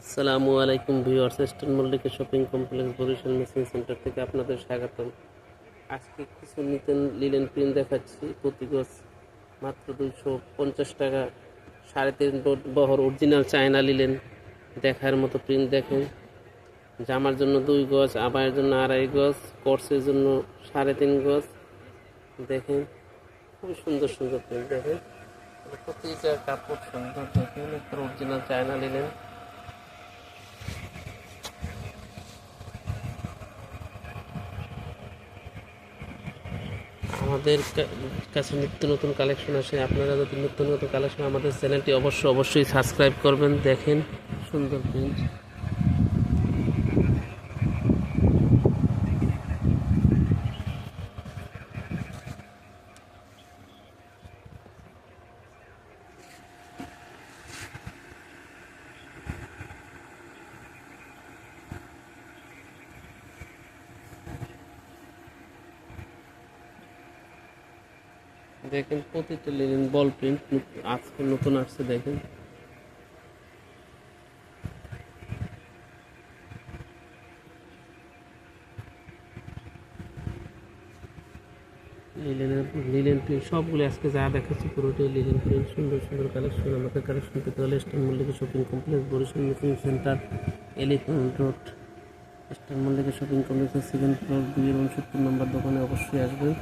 আসসালামু আলাইকুম viewers eastern Mallika shopping complex Barishal machine centre থেকে আপনাদের স্বাগতম। আজকে কিছু নিতেন লিলেন প্রিন্ট দেখাচ্ছি। প্রতি গজ মাত্র দুইশো পঞ্চাশ টাকা। সাড়ে তিন বহর অরিজিনাল চায়না লিলেন দেখার মতো প্রিন্ট দেখেন। জামার জন্য দুই গজ আবায়ের জন্য আড়াই গজ, কোর্সের জন্য সাড়ে তিন গজ। দেখেন, খুবই সুন্দর সুন্দর প্রিন্ট দেখেন। প্রতিটা কাপড় সুন্দর দেখেন অরিজিনাল চায়না লিলেন আমাদের কাছে নিত্য নতুন কালেকশন আসে, আপনারা যদি নিত্য নতুন কালেকশন আমাদের চ্যানেলটি অবশ্যই অবশ্যই সাবস্ক্রাইব করবেন, দেখেন। সুন্দর প্রিন্ট দেখেন প্রতিটা লিনেন বল প্রিন্ট আজকে নতুন আসছে দেখেন। লিলেনের লিলেন প্রিন্ট সবগুলো আজকে যা দেখাচ্ছি পুরোটাই লিলেন প্রিন্ট সুন্দর সুন্দর কালেকশন আমাদের কালেকশন পেতে হলে star Mallika shopping complex Barishal meeting centre elephant road star Mallika shopping কমপ্লেক্সের সেকেন্ড ফ্লোর দুই উনসত্তর নম্বর দোকানে অবশ্যই আসবেন।